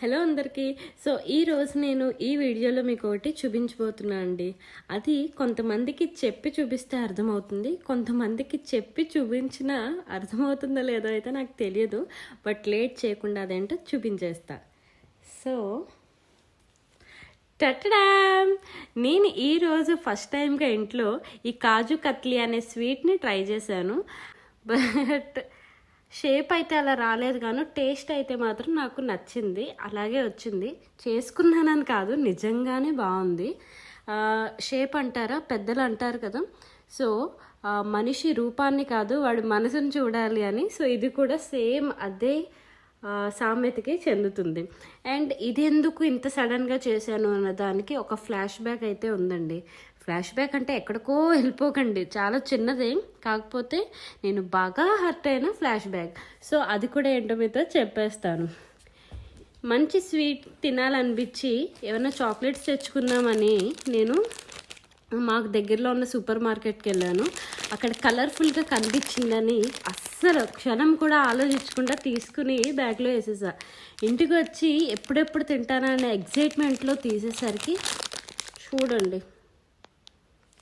Hello అందరికీ. So ఈ రోజు నేను ఈ వీడియోలో మీకు ఒకటి చూపించబోతున్నా అండి. అది కొంతమందికి చెప్పి చూపిస్తే అర్థమవుతుంది. కొంతమందికి చెప్పి చూపించినా అర్థమవుతుందో లేదో అయితే నాకు తెలియదు. బట్ లేట్ చేయకుండా అదేంటో చూపించేస్తా. సో టటడామ్ నేను ఈరోజు ఫస్ట్ టైంగా ఇంట్లో ఈ కాజు కత్లీ అనే స్వీట్ని ట్రై చేశాను. బట్ షేప్ అయితే అలా రాలేదు కానీ టేస్ట్ అయితే మాత్రం నాకు నచ్చింది. అలాగే వచ్చింది. చేసుకున్నానని కాదు నిజంగానే బాగుంది. షేప్ అంటారా? పెద్దలు అంటారు కదా. సో మనిషి రూపాన్ని కాదు వాడి మనసుని చూడాలి అని. సో ఇది కూడా సేమ్ అదే సామెతకి చెందుతుంది. అండ్ ఇది ఎందుకు ఇంత సడన్గా చేశాను అన్న దానికి ఒక ఫ్లాష్ బ్యాక్ అయితే ఉందండి. ఫ్లాష్ బ్యాక్ అంటే ఎక్కడికో వెళ్ళిపోకండి. చాలా చిన్నదే. కాకపోతే నేను బాగా హర్ట్ అయిన ఫ్లాష్ బ్యాక్. సో అది కూడా ఏంటో మీతో చెప్పేస్తాను. మంచి స్వీట్ తినాలనిపించి ఏమైనా చాక్లెట్స్ తెచ్చుకుందామని నేను మాకు దగ్గరలో ఉన్న సూపర్ మార్కెట్కి వెళ్ళాను. అక్కడ కలర్ఫుల్గా కనిపించిందని అస్సలు క్షణం కూడా ఆలోచించకుండా తీసుకుని బ్యాగ్లో వేసేసా. ఇంటికి వచ్చి ఎప్పుడెప్పుడు తింటానా అనే ఎగ్జైట్మెంట్లో తీసేసరికి చూడండి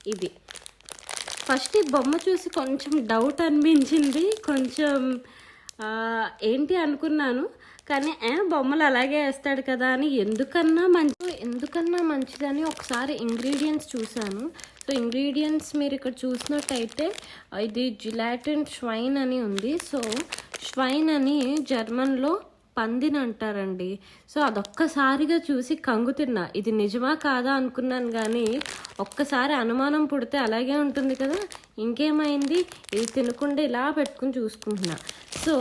ఇది. ఫస్ట్ ఈ బొమ్మ చూసి కొంచెం డౌట్ అనిపించింది. కొంచెం ఏంటి అనుకున్నాను. కానీ బొమ్మలు అలాగే వేస్తాడు కదా అని ఎందుకన్నా మంచి ఎందుకన్నా మంచిదని ఒకసారి ఇంగ్రీడియంట్స్ చూశాను. సో ఇంగ్రీడియంట్స్ మీరు ఇక్కడ చూసినట్టయితే ఇది జిలాటిన్ ష్వైన్ అని ఉంది. సో ష్వైన్ అని జర్మన్లో పందిని అంటారండి. సో అదొక్కసారిగా చూసి కంగు తిన్నా. ఇది నిజమా కాదా అనుకున్నాను కానీ ఒక్కసారి అనుమానం పుడితే అలాగే ఉంటుంది కదా. ఇంకేమైంది? ఇది తినకుండా ఇలా పెట్టుకుని చూసుకుంటున్నా. సో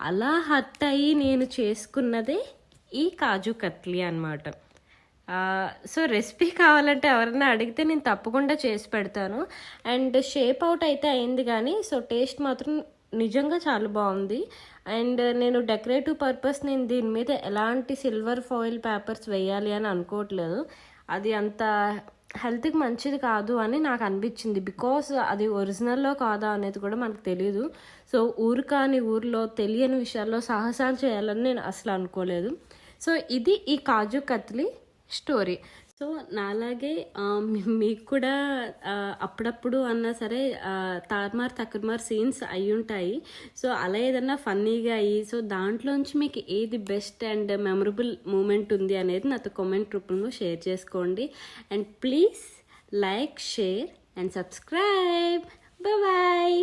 అలా హట్ అయ్యి నేను చేసుకున్నదే ఈ కాజు కత్లీ అనమాట సో రెసిపీ కావాలంటే ఎవరైనా అడిగితే నేను తప్పకుండా చేసి పెడతాను. అండ్ షేప్ అవుట్ అయితే అయింది కానీ సో టేస్ట్ మాత్రం నిజంగా చాలా బాగుంది. అండ్ నేను డెకరేటివ్ పర్పస్ నేను దీని మీద ఎలాంటి సిల్వర్ ఫాయిల్ పేపర్స్ వేయాలి అని అనుకోవట్లేదు. అది అంత హెల్త్కి మంచిది కాదు అని నాకు అనిపించింది. బికాస్ అది ఒరిజినల్లో కాదా అనేది కూడా మనకు తెలియదు సో ఊరు కాని ఊర్లో తెలియని విషయాల్లో సాహసాలు చేయాలని నేను అసలు అనుకోలేదు. సో ఇది ఈ కాజు కత్లీ స్టోరీ. సో నాలాగే మీకు కూడా అప్పుడప్పుడు అన్నా సరే తార్మార్ తక్కుమార్ సీన్స్ అయి ఉంటాయి సో అలా ఏదన్నా ఫన్నీగా అయ్యి సో దాంట్లోంచి మీకు ఏది బెస్ట్ అండ్ మెమరబుల్ మూమెంట్ ఉంది అనేది నాతో కామెంట్ రూపంలో షేర్ చేసుకోండి. And please like share and subscribe. Bye.